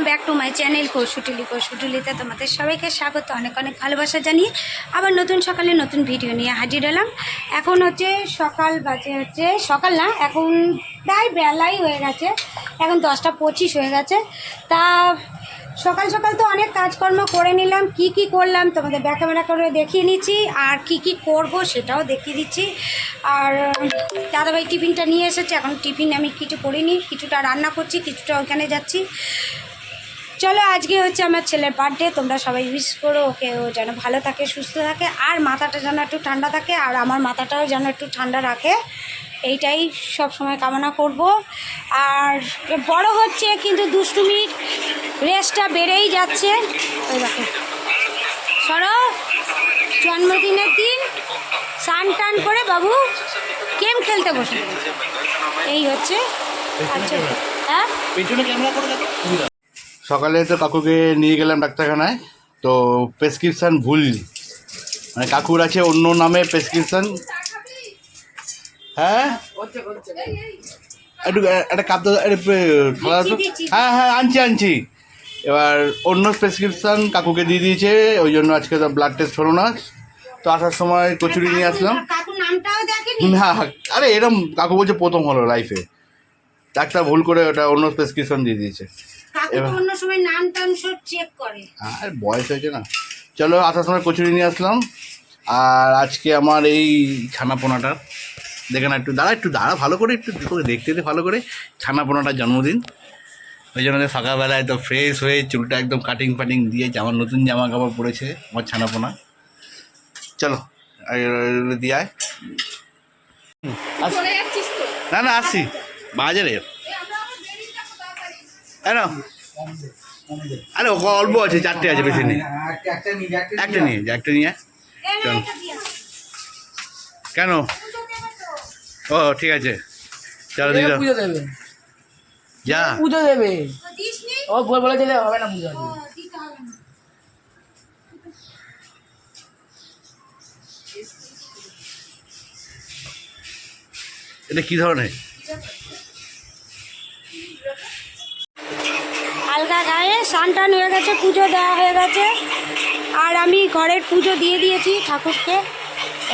Welcome back to my channel কৌশুটুলি কৌশুটুলিতে তোমাদের সবাইকে স্বাগত, অনেক অনেক ভালোবাসা জানিয়ে আবার নতুন সকালে নতুন ভিডিও নিয়ে হাজির হলাম। এখন হচ্ছে সকাল বাজে হচ্ছে, সকাল না, এখন প্রায় বেলাই হয়ে গেছে, এখন দশটা পঁচিশ হয়ে গেছে। তা সকাল সকাল তো অনেক কাজকর্ম করে নিলাম, কি কি করলাম তোমাদের ব্যাকা ব্যাকা করে দেখিয়ে নিচ্ছি, আর কি কি করব সেটাও দেখিয়ে দিচ্ছি। আর দাদাভাই টিফিনটা নিয়ে এসেছে, এখন টিফিন আমি কিছু করিনি, কিছুটা রান্না করছি, কিছুটা ওখানে যাচ্ছি। চলো, আজকে হচ্ছে আমার ছেলের বার্থডে তোমরা সবাই উইশ করো ওকে ও যেন ভালো থাকে, সুস্থ থাকে, আর মাথাটা যেন একটু ঠান্ডা থাকে, আর আমার মাথাটাও যেন একটু ঠান্ডা রাখে। এইটাই সব সময় কামনা করব। আর বড় হচ্ছে কিন্তু দুষ্টুমির রেসটা বেড়েই যাচ্ছে। ওই দেখো। সরো, জন্মদিনের দিন স্নান টান করে বাবু গেম খেলতে বসে এই হচ্ছে। আচ্ছা। হ্যাঁ পেছনে ক্যামেরা করে দেখো সকালে তো কাকুকে নিয়ে গেলাম ডাক্তারখানায় তো প্রেসক্রিপশান ভুল মানে কাকুর আছে অন্য নামে প্রেসক্রিপশান হ্যাঁ? একটু একটা কাপ। হ্যাঁ হ্যাঁ আনছি আনছি। এবার অন্য প্রেসক্রিপশান কাকুকে দিয়ে দিয়েছে ওই জন্য আজকে তো ব্লাড টেস্ট হলো না। তো আসার সময় কচুরি নিয়ে আসলাম। না আরে এরকম কাকু বলছে প্রথম হলো লাইফে ডাক্তার ভুল করে ওটা অন্য প্রেসক্রিপশন দিয়ে দিয়েছে। কাকু তো অন্য সময় নাম টাম সব চেক করে। আর বয়স হয়েছে না। চলো আসার সময় কচুরি নিয়ে আসলাম। আর আজকে আমার এই ছানাপোনাটার দেখে না একটু দাঁড়া একটু দাঁড়া ভালো করে একটু দেখতে ভালো করে। ছানাপোনাটার জন্মদিন। ওই জন্য সকালবেলায় তো ফ্রেশ হয়ে চুলটা একদম কাটিং ফাটিং দিয়ে আমার নতুন জামা কাপড় পরেছে আমার ছানাপোনা। চলো দিয়ে আয়। না না আসি বাজারে। কেন? আরে ও অল্প আছে চারটে আছে বেশি নেই। একটা নিয়ে যা একটা নিয়ে চল। কেন? ও ঠিক আছে। চলো দিল যা। পুজো দেবে। ও বলে যে হবে না পুজো। এটা কি ধরনের? হালকা গায়ে স্নান টান হয়ে গেছে, পুজো দেওয়া হয়ে গেছে। আর আমি ঘরের পুজো দিয়ে দিয়েছি ঠাকুরকে।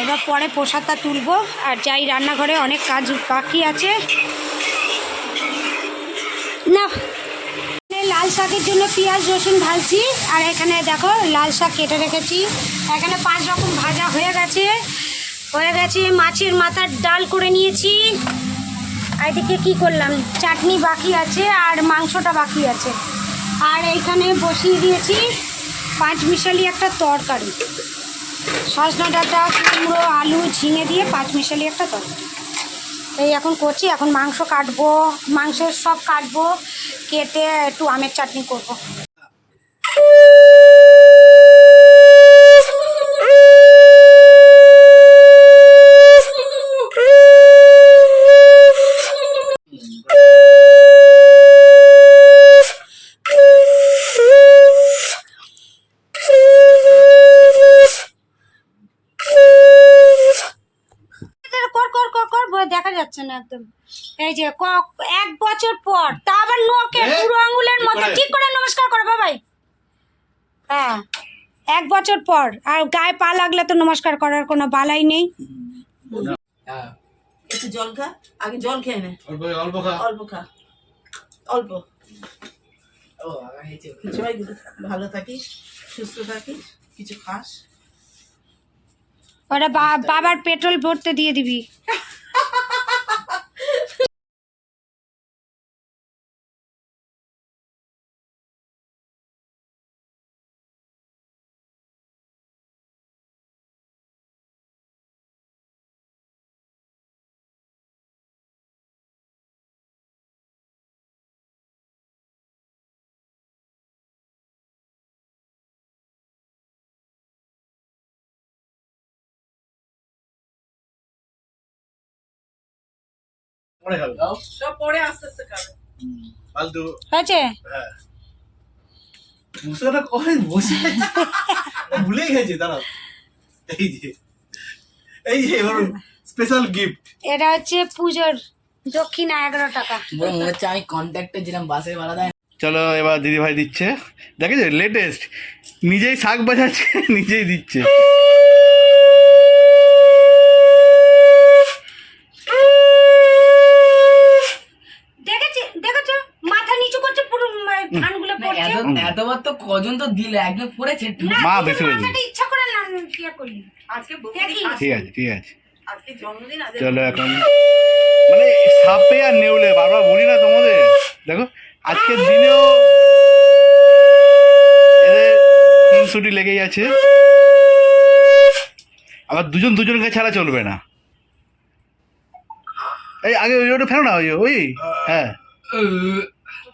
এবার পরে প্রসাদটা তুলবো। আর যাই রান্নাঘরে অনেক কাজ বাকি আছে। না লাল শাকের জন্য পেঁয়াজ, রসুন ভাজছি। আর এখানে দেখো লাল শাক কেটে রেখেছি। এখানে পাঁচ রকম ভাজা হয়ে গেছে। হয়ে গেছে মাছের মাথার ডাল করে নিয়েছি। আর এদিকে কি করলাম? চাটনি বাকি আছে আর মাংসটা বাকি আছে। আর এইখানে বসিয়ে দিয়েছি পাঁচ মিশালি একটা তরকারি। সজনা ডাঁটা, কুমড়ো, আলু ঝিঙে দিয়ে পাঁচ মিশালি একটা তরকারি। এই এখন করছি, এখন মাংস কাটবো, মাংসের সব কাটবো, কেটে একটু আমের চাটনি করব। কর কর কর কর বলে দেখা যাচ্ছে না একদম এই যে ক- এক বছর পর। তা আবার নোকে পুরো আঙুলের মতো। ঠিক করে নমস্কার করো বাবাই? হ্যাঁ এক বছর পর। আর গায়ে পা লাগলে তো নমস্কার করার কোনো বালাই নেই। একটু জল খা আগে জল খেয়ে নে। অল্প খা। অল্প খা। অল্প। সবাই ভালো থাকিস সুস্থ থাকিস কিছু খাস। ওটা বাবার পেট্রোল ভরতে দিয়ে দিবি। পরে খাবে। সব পরে আস্তে আস্তে খাবে। ফালতু। হয়েছে? হ্যাঁ। মুসকাটা করে বসে ভুলেই গেছে দাঁড়াও। এই যে এই যে এবার স্পেশাল গিফট এটা হচ্ছে পুজোর দক্ষিণা এগারো টাকা। পুরো মনে হচ্ছে আমি কন্ট্যাক্টে যেরকম বাসের ভাড়া দেয়। চলো এবার দিদিভাই দিচ্ছে। দেখেছ? লেটেস্ট নিজেই শাক বাজাচ্ছে নিজেই দিচ্ছে দেখেছি দেখেছ মাথা নিচু করছে পুরো উম, ধানগুলো পড়ছে? এত এতবার তো কজন তো দিলে একজন পড়েছে না, মা বেশি হয়েছে। ইচ্ছা করে না ইয়ে করলি আজকে ঠিক আছে। ঠিক আছে আজকে জন্মদিন আজকে চলো এখন। মানে সাপে আর নেউলে বারবার বলি না তোমাদের। দেখো আজকের দিনেও এদের খুনসুটি লেগেই আছে আবার দুজন দুজনকে ছাড়া চলবে না। এই আগে ওই ওটা ফেলো না ওই ওই? হ্যাঁ।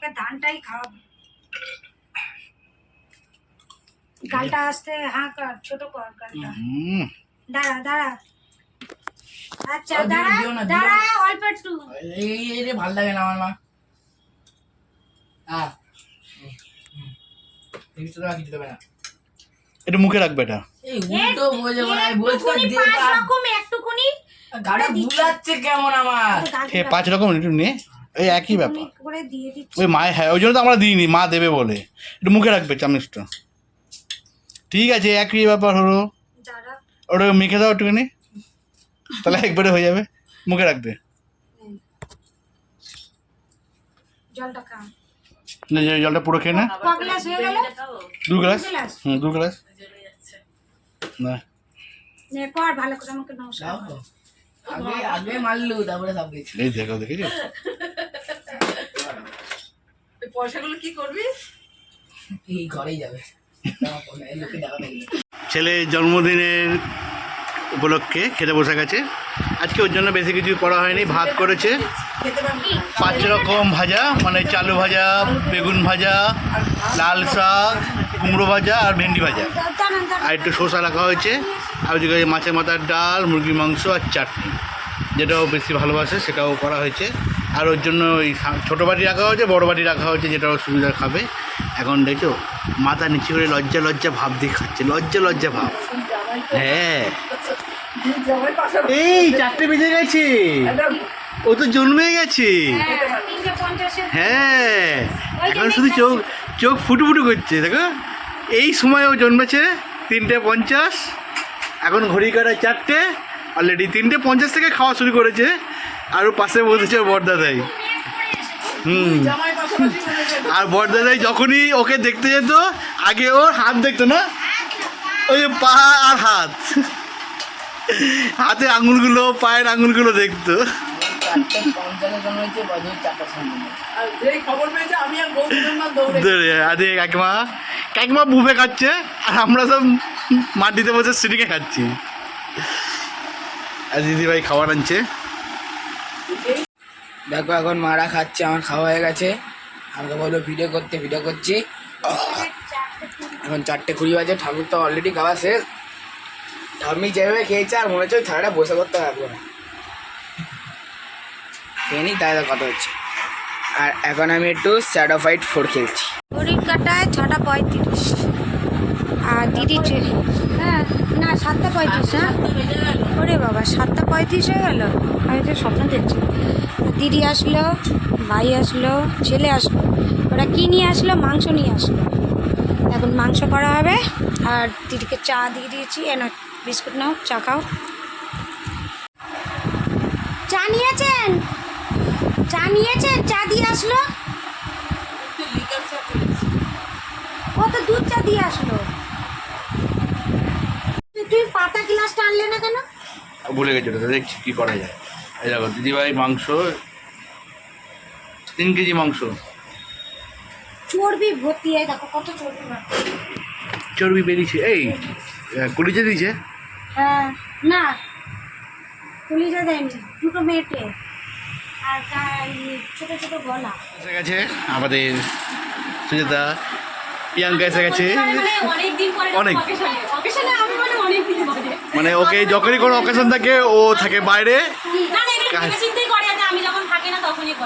তোকে ধানটাই খাওয়াবো। গালটা আসতে হাঁ কর ছোট কর গালটা। দাঁড়া দাঁড়া। আচ্ছা দাঁড়া দাঁড়া অল্প একটু। এই এই রে ভালো লাগে না আমার মা। হ্যাঁ একটু মুখে রাখবে এটা। এই উল্টো বোঝে বলা বলছি একটুকুনি দিয়ে পাঁচ রকম একটুকুনি গাড়ি কেমন আমার? পাঁচ রকম একটু নিয়ে এই একই ব্যাপার। ওই মায়ের হ্যাঁ ওই জন্য তো আমরা দিইনি মা দেবে বলে। একটু মুখে রাখবে চামচটা। ঠিক আছে একই ব্যাপার হলো। ওটা মেখে দাও একটুখানি। তাহলে একবারে হয়ে যাবে। মুখে রাখবে। জলটা খা না, যে জলটা পুরো খেয়ে না। হয়ে দু গ্লাস? হুম দু গ্লাস। না। ভালো করে আমাকে নমস্কার। আগে আগে মারলু তারপরে সব কিছু এই দেখো দেখেছ এই পয়সাগুলো কি করবি? এই ঘরেই যাবে। ছেলে জন্মদিনের উপলক্ষে খেতে বসে গেছে। আজকে ওর জন্য বেশি কিছু করা হয়নি, ভাত করেছে। পাঁচ রকম ভাজা মানে চালু ভাজা, বেগুন ভাজা, লাল শাক, কুমড়ো ভাজা আর ভেন্ডি ভাজা। আর একটু শসা রাখা হয়েছে। আর ওদিকে মাছের মাথার ডাল, মুরগির মাংস আর চাটনি। যেটাও বেশি ভালোবাসে, সেটাও করা হয়েছে। আর ওর জন্য ওই ছোটো বাটি রাখা হয়েছে, বড় বাটি রাখা হয়েছে যেটাও সুবিধা খাবে। এখন দেখো মাথা নিচে করে লজ্জা লজ্জা ভাব দিয়ে খাচ্ছে লজ্জা লজ্জা ভাব। হ্যাঁ। এই চারটে বেজে গেছে। ও তো জন্মে গেছে। হ্যাঁ, এখন শুধু চোখ চোখ ফুটু ফুটু করছে দেখো। এই সময় ও জন্মেছে তিনটে পঞ্চাশ। এখন ঘড়ি কাটা চারটে। অলরেডি তিনটে পঞ্চাশ থেকে খাওয়া শুরু করেছে। আর পাশে বসেছে বরদাদাই হুম। আর বরদাদাই যখনই ওকে দেখতে যেত আগে ওর হাত দেখতো না। ওই পা আর হাত। হাতে আঙুলগুলো পায়ের আঙুলগুলো দেখতো। আরে কাকিমা কাকিমা বুফে খাচ্ছে আর আমরা সব মাটিতে বসে সিটিকে খাচ্ছি। আর দিদিভাই খাবার আনছে। দেখো এখন মারা খাচ্ছে আমার খাওয়া হয়ে গেছে। আমাকে বলল ভিডিও করতে ভিডিও করছি। এখন চারটে কুড়ি বাজে ঠাকুর তো অলরেডি খাওয়া শেষ। ঠাম্মি যেভাবে খেয়েছি, আর মনে হচ্ছে ওই বসে করতে পারব না। খেয়ে তাই কথা হচ্ছে। আর এখন আমি একটু স্যাডো ফাইট ফোর খেলছি। ঘড়ির কাটায় ছটা পঁয়ত্রিশ। আর দিদি হ্যাঁ না, সাতটা পঁয়ত্রিশ হ্যাঁ? ওরে বাবা, সাতটা পঁয়ত্রিশ হয়ে গেল? আমি তো স্বপ্ন দেখছি। দিদি আসলো, ভাই আসলো, ছেলে আসলো। ওরা কী নিয়ে আসলো? মাংস নিয়ে আসলো। এখন মাংস করা হবে, আর দিদিকে চা দিয়ে দিয়েছি এনো বিস্কুট নাও চা খাও। চা নিয়েছেন? চা নিয়েছেন? চা দিয়ে আসলো? কত দুধ চা দিয়ে আসলো? তুই পাতা গ্লাসটা আনলে না কেন? ভুলে গেছে ওটা দেখছি কী করা যায়। এই দেখো দিদিভাই মাংস তিন কেজি মাংস। চর্বি ভর্তি হয় দেখো কত চর্বি চর্বি বেরিয়েছে এই কুলিচে দিয়েছে। না পুলিশে দেয়নি দুটো মেটে আর ছোট ছোট গলা। এসে গেছে আমাদের সুজাতা প্রিয়াঙ্কা এসে গেছে। অনেক। মানে ওকে যখনই কোনো অকেশন থাকে ও থাকে বাইরে। কাজ-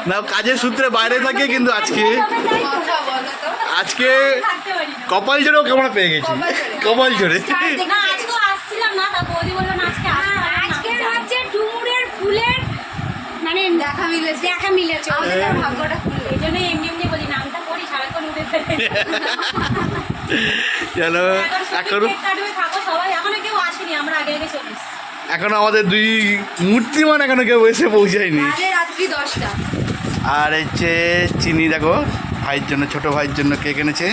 না কাজের সূত্রে বাইরে থাকে কিন্তু আজকে। আজকে কপাল জোরে ওকে আমরা পেয়ে গেছি? কপাল জোরে। মানে দেখা মিলেছে দেখা ভাগ্যটা খুলে এই জন্য এমনি এমনি বলি নামটা করি সারা চলো এখনও থাকো সবাই এখনও কেউ আসেনি আমরা আগে আগে চলে এসেছি আমাদের দুই মূর্তিমান এখনও কেউ এসে পৌঁছায়নি রাত্রি দশটা আর হচ্ছে চিনি দেখো ভাইয়ের জন্য ছোট ভাইয়ের জন্য কেক এনেছে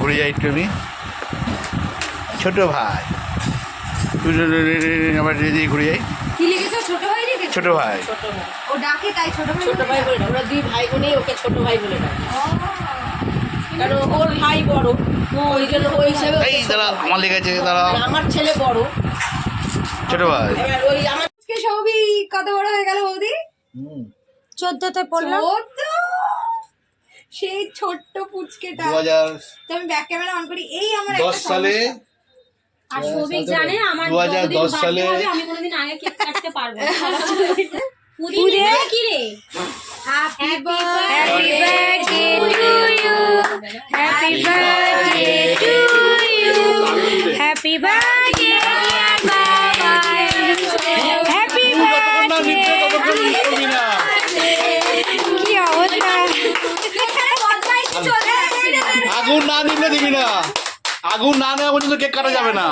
ঘুরে যাই একটু আমি ছোট ভাই তুই আবার ঘুরে যাই কি লিখেছো ছোট ভাই ছোট ভাই। ও ডাকে তাই ছোট ভাই ছোট ভাই বলে না ওরা দুই ভাই বোনেই ওকে ছোট ভাই বলে ডাকে। কারণ ওর ভাই বড় ওই জন্য ওই হিসাবে এই দাঁড়া। আমার লেগেছে দাঁড়া আমার ছেলে বড়। ছোট ভাই। এবার ওই আমার আজকে সবই কত বড় হয়ে গেল বৌদি? চোদ্দতে পড়লাম সেই ছোট্ট পুচকেটা। তো আমি ব্যাক ক্যামেরা অন করি। এই আমার দশ একটা সালে আর সৌভিক জানে আমার 2010 যতদিন সালে- আমি কোনোদিন আগে কেক কাটতে পারব না। পুরি পুরে? নেবে কি রে? Happy birthday to you happy birthday to you happy birthday happy কি অবস্থা? এখানে বদমাইশি চলে যাচ্ছে আগুন না নিলে দিবি না। আগুন না নেওয়া পর্যন্ত কেক কাটা যাবে না।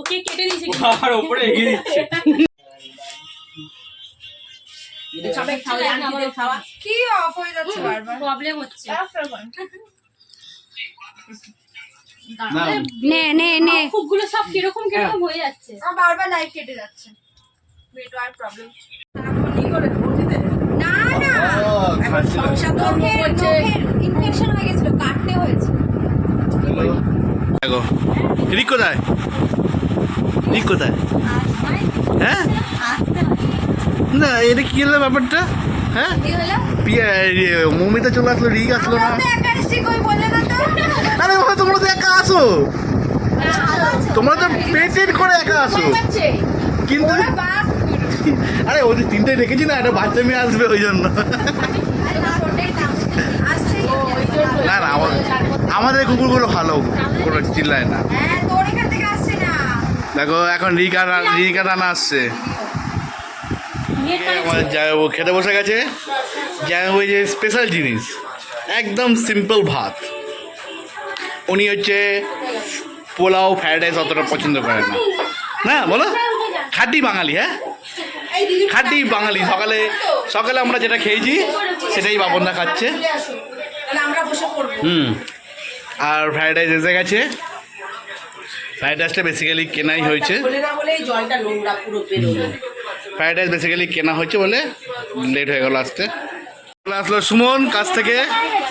কি? আর ওপরে এগিয়ে দিচ্ছে। সবাই খাওয়া আন্টিদের খাওয়া। কি অফ হয়ে যাচ্ছে বারবার? প্রবলেম হচ্ছে। নে। নে নে খুবগুলো সব কীরকম কীরকম হয়ে। যাচ্ছে। বারবার লাইট কেটে যাচ্ছে। নেটওয়ার্ক প্রবলেম ইনফেকশন হয়ে গেছিল কাটতে হয়েছে দেখো হ্যাঁ? না, এটা কি ব্যাপারটা? হ্যাঁ? মমিতা চলে আসলো, রিক আসলো না? আরে তোমরা তো একা আসো। তোমরা তো পেটেন্ট করে একা আসো। কিন্তু আরে ওই যে তিনটে রেখেছি না একটা বাচ্চা মেয়ে আসবে ওই জন্য। না না আমাদের কুকুরগুলো ভালো কোনো চিল্লায় না। দেখো এখন রিকা রিকা রানা আসছে। জামাইবাবু খেতে বসে গেছে। জামাইবাবু যে স্পেশাল জিনিস একদম সিম্পল ভাত। উনি হচ্ছে পোলাও ফ্রাইড রাইস অতটা পছন্দ করে না। না বলো? খাঁটি বাঙালি হ্যাঁ? খাঁটি বাঙালি। সকালে সকালে আমরা যেটা খেয়েছি সেটাই বাবনদা খাচ্ছে। হুম। আর ফ্রাইড রাইস এসে গেছে। ফ্রাইড রাইসটা বেসিক্যালি কেনাই হয়েছে। ফ্রাইড রাইস বেসিক্যালি কেনা হয়েছে বলে লেট হয়ে গেল আসতে। আসলো সুমন কাছ থেকে।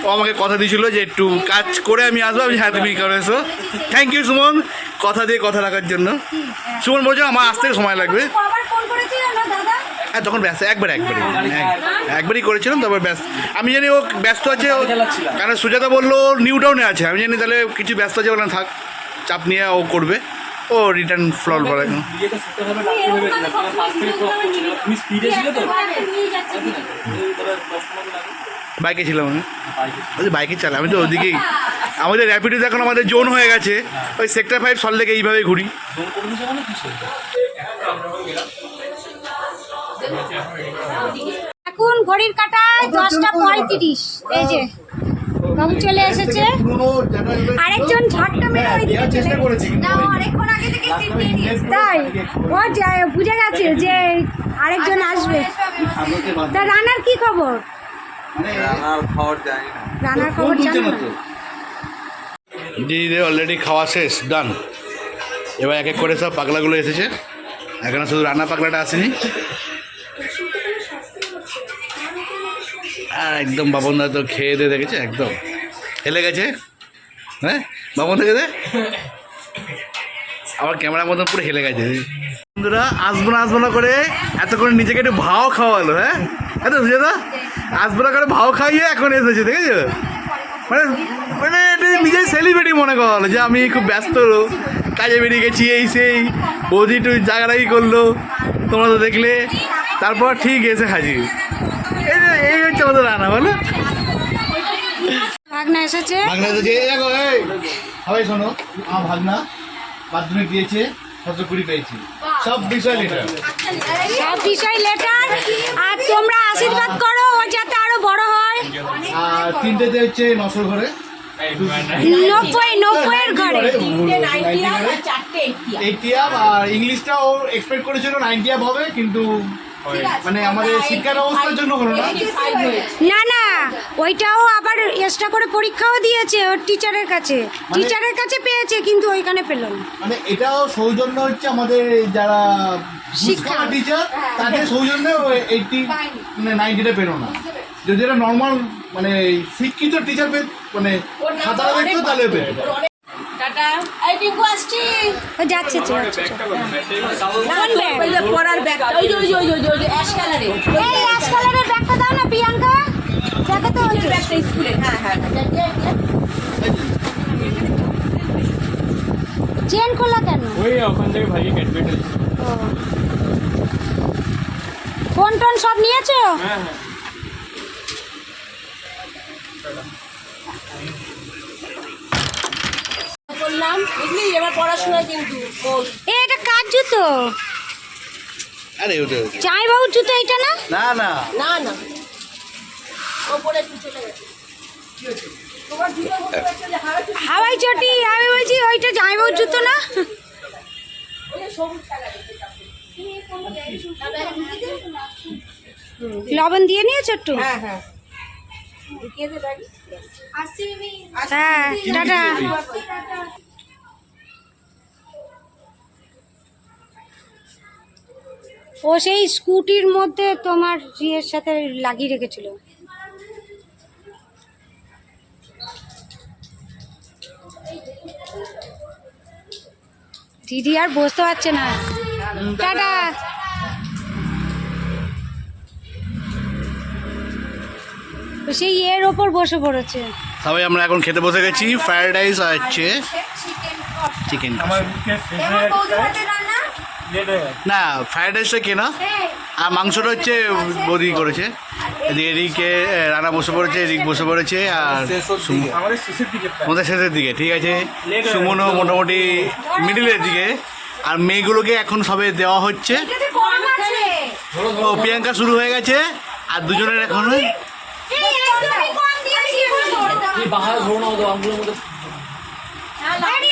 ও আমাকে কথা দিয়েছিল যে একটু কাজ করে আমি আসব। আমি হ্যাঁ তুমি করে এসো। Thank you Suman. কথা দিয়ে কথা রাখার জন্য। সুমন বলছে আমার আসতে সময় লাগবে। আবার ফোন করেছিল না দাদা? হ্যাঁ তখন ব্যস্ত একবার একবারই। এক- একবারই করেছিলাম তারপর ব্যস্ত। আমি জানি ও ব্যস্ত আছে ও- কারণ সুজাতা বলল নিউ টাউনে আছে। আমি জানি তাহলে কিছু ব্যস্ত আছে বলে থাক চাপ নিয়ে ও করবে। ও রিটার্ন ফ্লল করে স্পিডে ছিলে। তো? বাইকে ছিলাম আমি। যে বাইকে চালাই আমি তো ওদিকেই। আমাদের র্যাপিডো এখন আমাদের জোন হয়ে গেছে। ওই সেক্টর ফাইভ সল লেগে এইভাবে ঘুরি। মানে এখন ঘড়ির কাটায় দশটা পঁয়ত্রিশ। এই যে বাবু চলে এসেছে। আরেকজন ঝটকা মেরে ওইদিকে চলে না অনেকক্ষণ আগে থেকে সিট নিয়ে নিয়েছে তাই ও বুঝে গেছে যে আরেকজন আসবে। তা রানার কি খবর? রান্নার খাওয়ার যায় না। রানার খবর জানো না? দিদিদের অলরেডি খাওয়া শেষ ডান এবার এক এক করে সব পাগলাগুলো এসেছে। এখানে শুধু রান্না পাগলাটা আসেনি। আর একদম বাবনদা তো খেয়ে দিয়ে দেখেছে একদম। হেলে গেছে? হ্যাঁ? বাবন থেকে দে। আমার ক্যামেরার মতন পুরো হেলে গেছে। বন্ধুরা আসব না আসব না করে এত করে নিজেকে একটু ভাও খাওয়ালো হ্যাঁ? এত সুজাদা আসব না করে ভাও খাইয়ে এখন এসেছে দেখেছ? মানে মানে এটা নিজেই সেলিব্রিটি মনে করল যে আমি খুব ব্যস্ত কাজে বেরিয়ে গেছি এই সেই বৌদি একটু জায়গাটাই করল তোমরা তো দেখলে তারপর ঠিক এসে হাজির। এই এই হচ্ছে আমাদের রান্না বলো। ভাগনা এসেছে। ভাগনা তো যে দেখো এই। সবাই শোনো আমার ভাগনা মাধ্যমিক দিয়েছে কুড়ি পেয়েছি। সব বিষয় লেটার সব বিষয় লেটার আর তোমরা আশীর্বাদ করো ও যাতে আরও বড় হয়। আর তিনটেতে হচ্ছে নশো ঘরে। নব্বই নব্বইয়ের ঘরে। এইটি আপ আর ইংলিশটাও এক্সপেক্ট করেছিল নাইনটি আপ হবে কিন্তু মানে আমাদের শিক্ষা ব্যবস্থার জন্য হলো না? না না ওইটাও আবার এক্সট্রা করে পরীক্ষাও দিয়েছে ওর টিচারের কাছে। টিচারের কাছে পেয়েছে কিন্তু ওইখানে পেল না। মানে এটাও সৌজন্য হচ্ছে আমাদের যারা শিক্ষা। টিচার তাদের সৌজন্য এইটি মানে নাইনটিটা পেল না। যদি এটা নর্মাল মানে শিক্ষিত টিচার পে মানে খাতাটা দেখতো তাহলে পেতো। টাটা এই টিঙ্কু আসছি। ও যাচ্ছে যাচ্ছে কোন ব্যাগ? ওই যে পড়ার ব্যাগটা। ওই যে ওই যে ওই যে ওই যে অ্যাশ কালারে এই অ্যাশ কালারের ব্যাগটা দাও না প্রিয়াঙ্কা। দেখো তো। ওই ব্যাগটা স্কুলে হ্যাঁ হ্যাঁ। চেন খোলা কেন? ওই ওখান থেকে ভাইকে ক্যাডবেট ফোন টোন সব নিয়েছো? হ্যাঁ হ্যাঁ করলাম বুঝলি? এবার পড়াশোনা কিন্তু এ এটা কার জুতো? আরে ওটা। চাই বাবুর জুতো এটা না? না না। না না। ওপরে চলে গেছে। তোমার দুটো মতো একটা যে হাওয়া চলে- হাওয়াই চটি আমি বলছি ওইটা জামাই বাবুর জুতো? না। লবণ দিয়ে নিয়েছো একটু? হ্যাঁ হ্যাঁ। হ্যাঁ টাটা। ও সেই স্কুটির মধ্যে তোমার ইয়ের সাথে লাগিয়ে রেখেছিল। দিদি আর বসতে পারছে না। টাটা। সেই এর ওপর বসে পড়েছে। সবাই আমরা এখন খেতে বসে গেছি ফ্রায়েড রাইস আর হচ্ছে চিকেন আমার না ফ্রায়েড রাইসটা কেনা আর মাংসটা হচ্ছে বৌদি করেছে। এদিকে এদিকে রানা বসে পড়েছে এদিক বসে পড়েছে আর সুম- আমাদের শেষের দিকে প্রায়। আমাদের শেষের দিকে ঠিক আছে? সুমনও মোটামুটি মিডিলের দিকে। আর মেয়েগুলোকে এখন সবে দেওয়া হচ্ছে। ও প্রিয়াঙ্কা শুরু হয়ে গেছে আর দুজনের এখন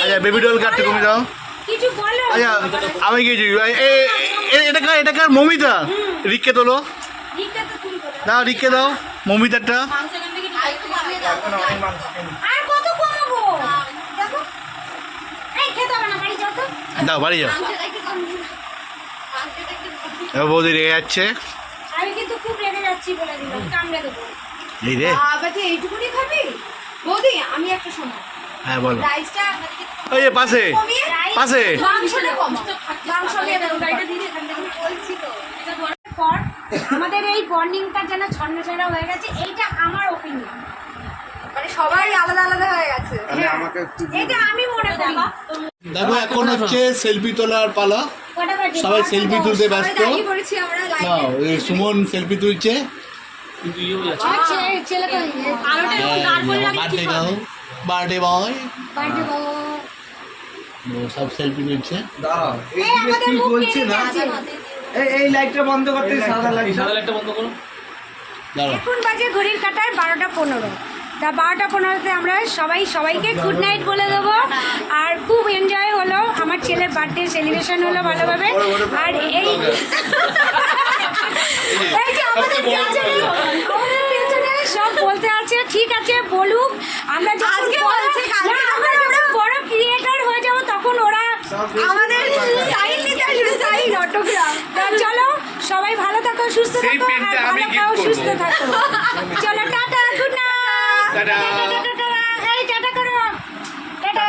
আচ্ছা বেবি ডল কাটতে কমে দাও। কিছু বলো। আচ্ছা আমি গেছি এটা কার এটা কার? মমিতা। রিককে তোলো। দাও রিককে দাও। মমিতারটা। দাও বাড়ি যাও এবার বৌদি রেগে যাচ্ছে। আমি কিন্তু খুব রেগে যাচ্ছি বলে দিলাম কামড়ে দেবো। এই রে। এইটুকুনি খাবি? বৌদি আমি একটা শোনো হ্যাঁ বলো। ওই যে পাশে পাশে। আমাদের এই বন্ডিংটা যেন ছন্ন ছড়া হয়ে গেছে এইটা আমার ওপিনিয়ন মানে সবাই আলাদা আলাদা হয়ে গেছে। এটা আমি মনে করি। দেখো এখন হচ্ছে সেলফি তোলার পালা। সবাই সেলফি তুলতে ব্যস্ত। সুমন সেলফি তুলছে। কিন্তু ইয়েও যাচ্ছে আমার ছে- ছেলে বার্থডে বয় বার্থডে বাবু সব সেলফি তুলছে এই আমাদের মুখ কেটে গেছে। এই এই লাইটটা বন্ধ করতে সাদা লাইট সাদা লাইটটা বন্ধ করো। দাঁড়াও। এখন বাজে ঘড়ির কাটায় বারোটা পনেরো। তা বারোটা পনেরোতে আমরা সবাই সবাইকে গুড নাইট বলে দেবো। আর খুব এনজয় হলো। আমার ছেলের বার্থডে সেলিব্রেশন হলো ভালোভাবে। আর এই এই যে আমাদের সব বলতে আছে ঠিক আছে বলুক। আমরা আজকে বলছি আমরা যখন বড় ক্রিয়েটর হয়ে যাব তখন ওরা আমাদের সাইন নিতে আসবে সাইন অটোগ্রাফ চলো সবাই ভালো থাকো সুস্থ থাকো আর ভালো থাকো সুস্থ থাকো। চলো tata good night tata tata এই টাটা করো টাটা